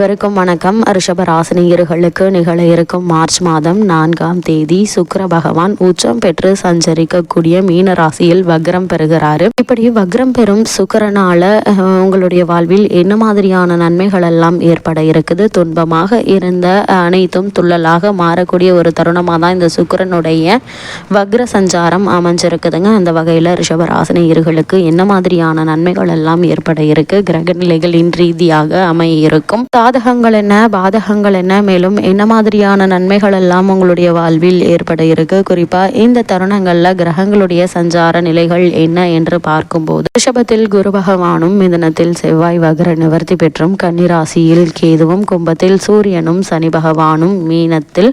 அனைவருக்கும் வணக்கம். ரிஷப ராசினியர்களுக்கு நிகழ இருக்கும் மார்ச் மாதம் நான்காம் தேதி சுக்கர பகவான் உச்சம் பெற்று சஞ்சரிக்கக்கூடிய மீன ராசியில் வக்ரம் பெறுகிறாரு. இப்படி வக்ரம் பெறும் சுக்கரனால உங்களுடைய வாழ்வில் என்ன மாதிரியான நன்மைகள் எல்லாம் ஏற்பட இருக்குது? துன்பமாக இருந்த அனைத்தும் துள்ளலாக மாறக்கூடிய ஒரு தருணமாக தான் இந்த சுக்கரனுடைய வக்ர சஞ்சாரம் அமைஞ்சிருக்குதுங்க. அந்த வகையில் ரிஷப ராசினியர்களுக்கு என்ன மாதிரியான நன்மைகள் எல்லாம் ஏற்பட இருக்கு? கிரக நிலைகளின் ரீதியாக அமைய இருக்கும். சாதகங்கள் என்ன? பாதகங்கள் என்ன? மேலும் என்ன மாதிரியான நன்மைகள் எல்லாம் உங்களுடைய வாழ்வில் ஏற்பட இருக்கு? குறிப்பா இந்த தருணங்கள்ல கிரகங்களுடைய சஞ்சார நிலைகள் என்ன என்று பார்க்கும்போது ரிஷபத்தில் குரு பகவானும் மிதனத்தில் செவ்வாய் வகர நிவர்த்தி பெற்றும் கன்னிராசியில் கேதுவும் கும்பத்தில் சூரியனும் சனி பகவானும் மீனத்தில்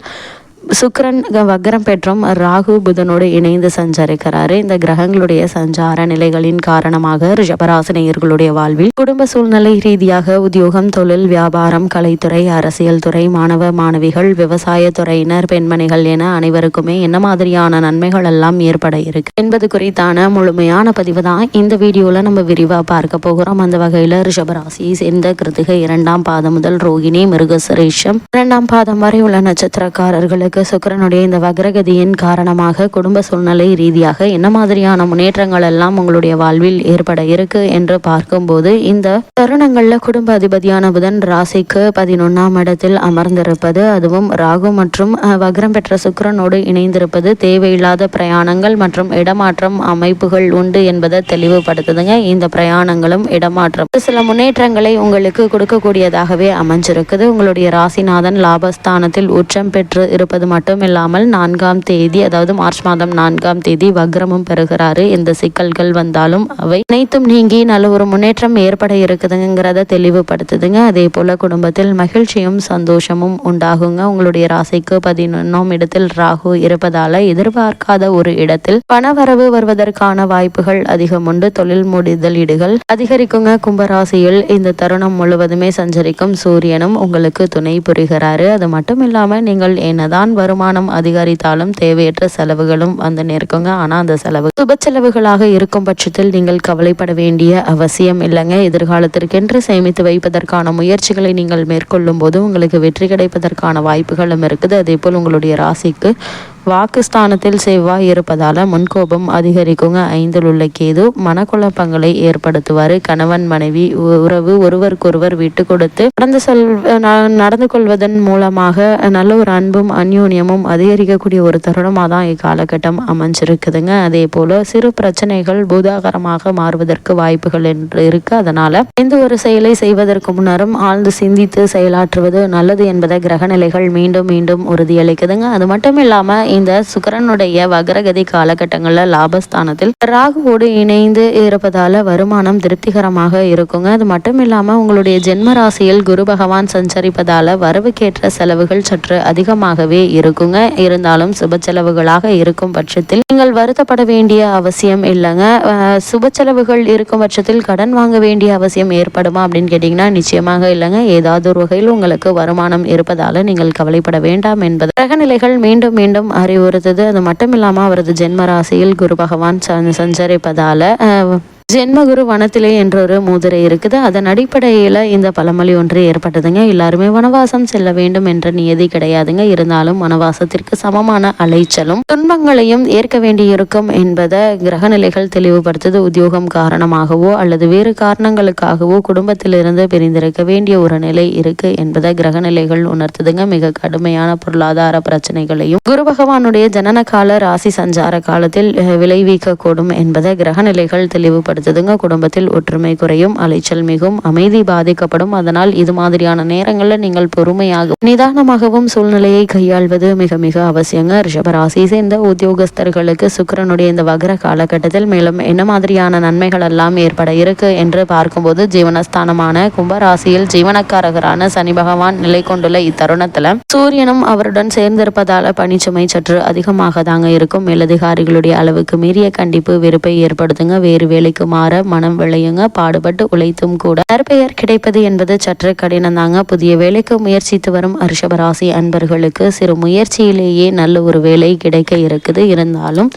சுக்கரன் வக்ரம் பெற்றும். ராகு புதனோடு இணைந்து சஞ்சரிக்கிறாரு. இந்த கிரகங்களுடைய சஞ்சார நிலைகளின் காரணமாக ரிஷபராசினியர்களுடைய வாழ்வில் குடும்ப சூழ்நிலை ரீதியாக உத்தியோகம் தொழில் வியாபாரம் கலைத்துறை அரசியல் துறை மாணவ மாணவிகள் விவசாய துறையினர் பெண்மணிகள் என அனைவருக்குமே என்ன மாதிரியான நன்மைகள் எல்லாம் ஏற்பட இருக்கு என்பது குறித்தான முழுமையான பதிவு தான் இந்த வீடியோல நம்ம விரிவா பார்க்க போகிறோம். அந்த வகையில ரிஷபராசியை சேர்ந்த கிருத்திகை இரண்டாம் பாதம் முதல் ரோகிணி மிருகசுரேஷம் இரண்டாம் பாதம் வரை உள்ள நட்சத்திரக்காரர்களுக்கு உங்களுக்கு சுக்கரனுடைய இந்த வக்ரகதியின் காரணமாக குடும்ப சூழ்நிலை ரீதியாக என்ன மாதிரியான முன்னேற்றங்கள் எல்லாம் உங்களுடைய வாழ்வில் ஏற்பட இருக்கு என்று பார்க்கும்போது இந்த தருணங்கள்ல குடும்ப அதிபதியான புதன் ராசிக்கு பதினொன்னாம் இடத்தில் அமர்ந்திருப்பது அதுவும் ராகு மற்றும் வக்ரம் பெற்ற சுக்கரனோடு இணைந்திருப்பது தேவையில்லாத பிரயாணங்கள் மற்றும் இடமாற்றம் அமைப்புகள் உண்டு என்பதை தெளிவுபடுத்துதுங்க. இந்த பிரயாணங்களும் இடமாற்றம். சில முன்னேற்றங்களை உங்களுக்கு கொடுக்கக்கூடியதாகவே அமைஞ்சிருக்குது. உங்களுடைய ராசிநாதன் லாபஸ்தானத்தில் உச்சம் பெற்று இருப்பது அது மட்டும் இல்லாமல் நான்காம் தேதி அதாவது மார்ச் மாதம் நான்காம் தேதி வக்ரமும் பெறுகிறாரு. எந்த சிக்கல்கள் வந்தாலும் அவை அனைத்தும் நீங்கி நல்ல ஒரு முன்னேற்றம் ஏற்பட இருக்குதுங்கிறத தெளிவுபடுத்துதுங்க. அதே போல குடும்பத்தில் மகிழ்ச்சியும் சந்தோஷமும் உண்டாகுங்க. உங்களுடைய ராசிக்கு பதினொன்றாம் இடத்தில் ராகு இருப்பதால எதிர்பார்க்காத ஒரு இடத்தில் பணவரவு வருவதற்கான வாய்ப்புகள் அதிகம் உண்டு. தொழில் முடிதலீடுகள் அதிகரிக்குங்க. கும்பராசியில் இந்த தருணம் முழுவதுமே சஞ்சரிக்கும் சூரியனும் உங்களுக்கு துணை புரிகிறாரு. அது மட்டும் இல்லாம நீங்கள் என்னதான் வருமானம் அதிகரித்தாலும் தேவையற்ற செலவுகளும் வந்து நிற்குங்க. ஆனால் அந்த செலவு சுப செலவுகளாக இருக்கும் பட்சத்தில் நீங்கள் கவலைப்பட வேண்டிய அவசியம் இல்லைங்க. எதிர்காலத்திற்கென்று சேமித்து வைப்பதற்கான முயற்சிகளை நீங்கள் மேற்கொள்ளும் போது உங்களுக்கு வெற்றி கிடைப்பதற்கான வாய்ப்புகளும் இருக்குது. அதே போல் உங்களுடைய ராசிக்கு வாக்குஸ்தானத்தில் செவ்வாய் இருப்பதால முன்கோபம் அதிகரிக்குங்க. ஐந்தில் உள்ள கேது மனக்குழப்பங்களை ஏற்படுத்துவார். கணவன் மனைவி உறவு ஒருவருக்கொருவர் விட்டு கொடுத்து நடந்து செல் நடந்து கொள்வதன் மூலமாக நல்ல ஒரு அன்பும் அந்யூன்யமும் அதிகரிக்கக்கூடிய ஒரு தருணமாக தான் இக்காலகட்டம் அமைஞ்சிருக்குதுங்க. அதே போல சிறு பிரச்சனைகள் பூதாகரமாக மாறுவதற்கு வாய்ப்புகள் என்று இருக்கு. அதனால எந்த ஒரு செயலை செய்வதற்கு முன்னரும் ஆழ்ந்து சிந்தித்து செயலாற்றுவது நல்லது என்பதை கிரகநிலைகள் மீண்டும் மீண்டும் உறுதியளிக்குதுங்க. அது மட்டும் இல்லாமல் இந்த சுக்கரனுடைய வக்ரகதி காலகட்டங்களில் லாபஸ்தானத்தில் ராகுவோடு இணைந்து இருப்பதால வருமானம் திருப்திகரமாக இருக்குங்க. அது மட்டும் இல்லாமல் உங்களுடைய ஜென்ம ராசியில் குரு பகவான் சஞ்சரிப்பதால வரவுக்கேற்ற செலவுகள் சற்று அதிகமாகவே இருக்குங்க. இருந்தாலும் சுப செலவுகளாக இருக்கும் பட்சத்தில் நீங்கள் வருத்தப்பட வேண்டிய அவசியம் இல்லைங்க. சுப செலவுகள் இருக்கும் பட்சத்தில் கடன் வாங்க வேண்டிய அவசியம் ஏற்படுமா அப்படின்னு கேட்டீங்கன்னா நிச்சயமாக இல்லைங்க. ஏதாவது ஒரு வகையில் உங்களுக்கு வருமானம் இருப்பதால நீங்கள் கவலைப்பட வேண்டாம் என்பது. கிரகநிலைகள் மீண்டும் மீண்டும் அறிவுறுத்துது. அது மட்டும் இல்லாமல் அவரது ஜென்ம ராசியில் குரு பகவான் சஞ்சரிப்பதால் ஜென்மகுரு வனத்திலே என்ற ஒரு இருக்குது. அதன் அடிப்படையில் இந்த பழமொழி ஒன்று ஏற்பட்டதுங்க. எல்லாருமே வனவாசம் செல்ல வேண்டும் என்ற நியதி கிடையாதுங்க. இருந்தாலும் வனவாசத்திற்கு சமமான அலைச்சலும் துன்பங்களையும் ஏற்க வேண்டியிருக்கும் என்பதை கிரகநிலைகள் தெளிவுபடுத்துது. உத்தியோகம் காரணமாகவோ அல்லது வேறு காரணங்களுக்காகவோ குடும்பத்திலிருந்து பிரிந்திருக்க வேண்டிய ஒரு நிலை இருக்கு என்பதை கிரகநிலைகள் உணர்த்துதுங்க. மிக கடுமையான பொருளாதார பிரச்சனைகளையும் குரு பகவானுடைய ஜனன கால ராசி சஞ்சார காலத்தில் விளைவிக்கக்கூடும் என்பதை கிரகநிலைகள் தெளிவுபடுத்த ஏற்படுத்துதுங்க. குடும்பத்தில் ஒற்றுமை குறையும் அலைச்சல் மிகும் அமைதி பாதிக்கப்படும். அதனால் இது மாதிரியான நேரங்களில் நீங்கள் பொறுமையாகவும் நிதானமாகவும் சூழ்நிலையை கையாள்வது மிக மிக அவசியங்க. ரிஷபராசி சேர்ந்த உத்தியோகஸ்தர்களுக்கு சுக்கரனுடைய இந்த வகர காலகட்டத்தில் மேலும் என்ன மாதிரியான நன்மைகள் எல்லாம் ஏற்பட இருக்கு என்று பார்க்கும்போது ஜீவனஸ்தானமான கும்பராசியில் ஜீவனக்காரகரான சனி பகவான் நிலை கொண்டுள்ள இத்தருணத்துல சூரியனும் அவருடன் சேர்ந்திருப்பதால பணிச்சுமை சற்று அதிகமாக தாங்க இருக்கும். மேலதிகாரிகளுடைய அளவுக்கு மீறிய கண்டிப்பு வெறுப்பை ஏற்படுத்துங்க. வேறு வேலைக்கு மாற மனம் விளையுங்க. பாடுபட்டு உழைத்தும் கூட நற்பெயர் கிடைப்பது என்பது சற்று கடினம் தாங்க புதிய வேலைக்கு முயற்சித்து வரும் ரிஷபராசி அன்பர்களுக்கு சிறு முயற்சியிலேயே நல்ல ஒரு வேலை கிடைக்க இருக்குது. இருந்தாலும்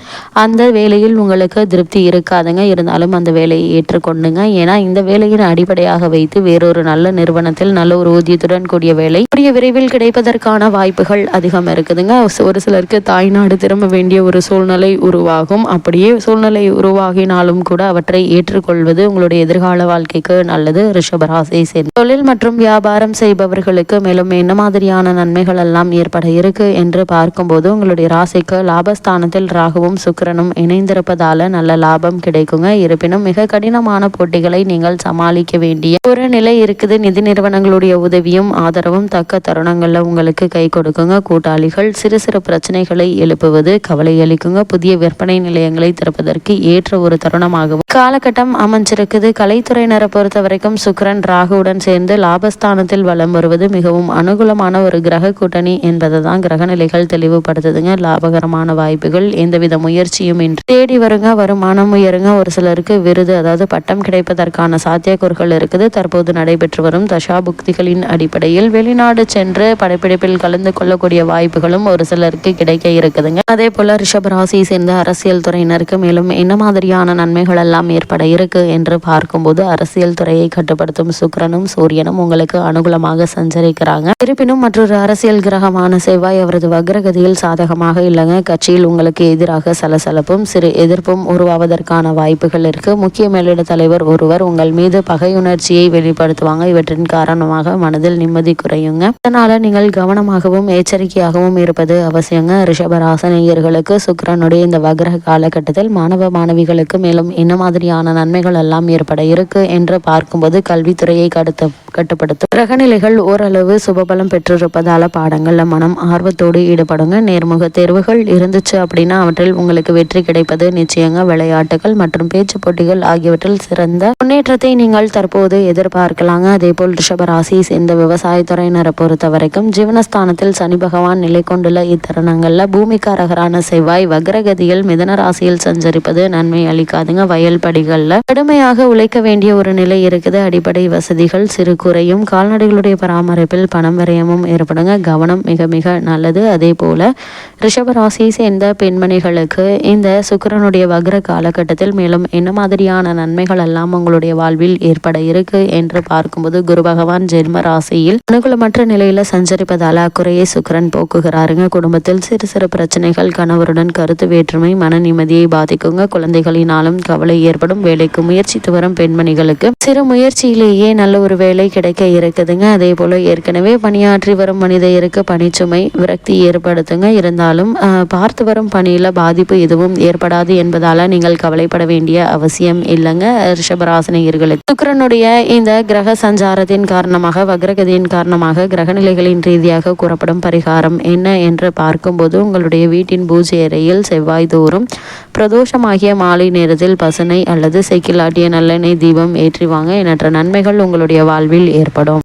அந்த வேலையில் உங்களுக்கு திருப்தி இருக்காதுங்க. இருந்தாலும் அந்த வேலையை ஏற்றுக்கொண்டுங்க. ஏன்னா இந்த வேலையின் அடிப்படையாக வைத்து வேறொரு நல்ல நிறுவனத்தில் நல்ல ஒரு ஊதியத்துடன் கூடிய வேலை கூடிய விரைவில் கிடைப்பதற்கான வாய்ப்புகள் அதிகம் இருக்குதுங்க. ஒரு சிலருக்கு தாய்நாடு திரும்ப வேண்டிய ஒரு சூழ்நிலை உருவாகும். அப்படியே சூழ்நிலை உருவாகினாலும் கூட அவற்றை ஏற்றுக்கொள்வது உங்களுடைய எதிர்கால வாழ்க்கைக்கு நல்லது. ரிஷபராசியை சேர்ந்து தொழில் மற்றும் வியாபாரம் செய்பவர்களுக்கு மேலும் என்ன மாதிரியான நன்மைகள் எல்லாம் ஏற்பட இருக்கு என்று பார்க்கும்போது உங்களுடைய ராசிக்கு லாபஸ்தானத்தில் ராகுவும் சுக்கரனும் இணைந்திருப்பதால நல்ல லாபம் கிடைக்குங்க. இருப்பினும் மிக கடினமான போட்டிகளை நீங்கள் சமாளிக்க வேண்டிய ஒரு நிலை இருக்குது. நிதி நிறுவனங்களுடைய உதவியும் ஆதரவும் தக்க தருணங்கள்ல உங்களுக்கு கை கொடுக்குங்க. கூட்டாளிகள் சிறு சிறு பிரச்சனைகளை எழுப்புவது கவலை அளிக்குங்க. புதிய விற்பனை நிலையங்களை திறப்பதற்கு ஏற்ற ஒரு தருணமாகவும் காலகட்டம் அமைஞ்சிருக்குது. கலைத்துறையினரை பொறுத்த வரைக்கும் சுக்கரன் ராகுவுடன் சேர்ந்து லாபஸ்தானத்தில் வலம் வருவது மிகவும் அனுகூலமான ஒரு கிரக கூட்டணி என்பதை தான் கிரகநிலைகள் தெளிவுபடுத்துதுங்க. லாபகரமான வாய்ப்புகள் எந்தவித முயற்சியும் இன்றி தேடி வருங்க வருமானம் உயருங்க. ஒரு சிலருக்கு விருது அதாவது பட்டம் கிடைப்பதற்கான சாத்தியக்கூறுகள் இருக்குது. தற்போது நடைபெற்று வரும் தசாபுக்திகளின் அடிப்படையில் வெளிநாடு சென்று படப்பிடிப்பில் கலந்து கொள்ளக்கூடிய வாய்ப்புகளும் ஒரு சிலருக்கு கிடைக்க இருக்குதுங்க. அதே போல ரிஷபராசியை சேர்ந்த அரசியல் துறையினருக்கு மேலும் என்ன மாதிரியான நன்மைகள் எல்லாம் ஏற்பட இருக்கு என்று பார்க்கும்போது அரசியல் துறையை கட்டுப்படுத்தும் சுக்கரனும் சூரியனும் உங்களுக்கு அனுகூலமாக சஞ்சரிக்கிறாங்க. இருப்பினும் மற்றொரு அரசியல் கிரகமான செவ்வாய் அவரது வக்ரகதியில் சாதகமாக இல்லைங்க. கட்சியில் உங்களுக்கு எதிராக சலசலப்பும் சிறு எதிர்ப்பும் உருவாவதற்கான வாய்ப்புகள் இருக்கு. முக்கிய மேலிட தலைவர் ஒருவர் உங்கள் மீது பகையுணர்ச்சியை வெளிப்படுத்துவாங்க. இவற்றின் காரணமாக மனதில் நிம்மதி குறையுங்க. அதனால நீங்கள் கவனமாகவும் எச்சரிக்கையாகவும் இருப்பது அவசியங்க. ரிஷபராசனியர்களுக்கு சுக்கரனுடைய இந்த வக்ர காலகட்டத்தில் மாணவ மாணவிகளுக்கு மேலும் என்ன மாதிரியான நன்மைகள் எல்லாம் ஏற்பட இருக்கு என்று பார்க்கும்போது கல்வித்துறையை கடுத்த கட்டுப்படுத்தும் கிரகநிலைகள் ஓரளவு சுபபலம் பெற்றிருப்பதால பாடங்கள்ல மனம் ஆர்வத்தோடு ஈடுபடுங்க. நேர்முக தேர்வுகள் இருந்துச்சு அப்படின்னா அவற்றில் உங்களுக்கு வெற்றி கிடைப்பது நிச்சயங்க. விளையாட்டுகள் மற்றும் பேச்சு போட்டிகள் ஆகியவற்றில் சிறந்த முன்னேற்றத்தை நீங்கள் தற்போது எதிர்பார்க்கலாங்க. அதே போல் ரிஷபராசி சேர்ந்த விவசாயத்துறையினரை பொறுத்த வரைக்கும் ஜீவனஸ்தானத்தில் சனி பகவான் நிலை கொண்டுள்ள இத்தருணங்கள்ல பூமிக்காரகரான செவ்வாய் வக்ரகதியில் மிதன ராசியில் சஞ்சரிப்பது நன்மை அளிக்காதுங்க. வயல் படிகள்ல கடுமையாக உழைக்க வேண்டிய ஒரு நிலை இருக்குது. அடிப்படை வசதிகள் சிறு குறையும். கால்நடைகளுடைய பராமரிப்பில் பணம் விரயமும் ஏற்படுங்க. கவனம் மிக மிக நல்லது. அதே போல ரிஷபராசியை சேர்ந்த பெண்மணிகளுக்கு இந்த சுக்கரனுடைய வக்ர காலகட்டத்தில் மேலும் என்ன மாதிரியான நன்மைகள் எல்லாம் உங்களுடைய வாழ்வில் ஏற்பட இருக்கு என்று பார்க்கும்போது குரு பகவான் ஜென்ம ராசியில் அனுகூலமற்ற நிலையில சஞ்சரிப்பதால் அக்குறையை சுக்கரன் போக்குகிறாருங்க. குடும்பத்தில் சிறு சிறு பிரச்சனைகள் கணவருடன் கருத்து வேற்றுமை மன நிம்மதியை பாதிக்குங்க. குழந்தைகளினாலும் கவலை ஏற்படும். வேலைக்கு முயற்சித்து வரும் பெண்மணிகளுக்கு. சிறு முயற்சியிலேயே நல்ல ஒரு வேலை கிடைக்க இருக்குதுங்க. அதே போல ஏற்கனவே பணியாற்றி வரும் மனிதருக்கு பணிச்சுமை விரக்தி ஏற்படுத்துங்க. இருந்தாலும் பார்த்து வரும் பணியில பாதிப்பு எதுவும் ஏற்படாது என்பதால நீங்கள் கவலைப்பட வேண்டிய அவசியம் இல்லைங்க ரிஷபராசினியர்களுக்கு சுக்கரனுடைய இந்த கிரக சஞ்சாரத்தின் காரணமாக வக்ரகதியின் காரணமாக கிரகநிலைகளின் ரீதியாக கூறப்படும் பரிகாரம் என்ன என்று பார்க்கும்போது உங்களுடைய வீட்டின் பூஜை அறையில் செவ்வாய் தோறும் பிரதோஷமாகிய மாலை நேரத்தில் பசுனை அல்லது சைக்கிள் ஆட்டிய நல்லெண்ணெய் தீபம் ஏற்றி வாங்க. எண்ணற்ற நன்மைகள் உங்களுடைய வாழ்வில் ஏற்படும்.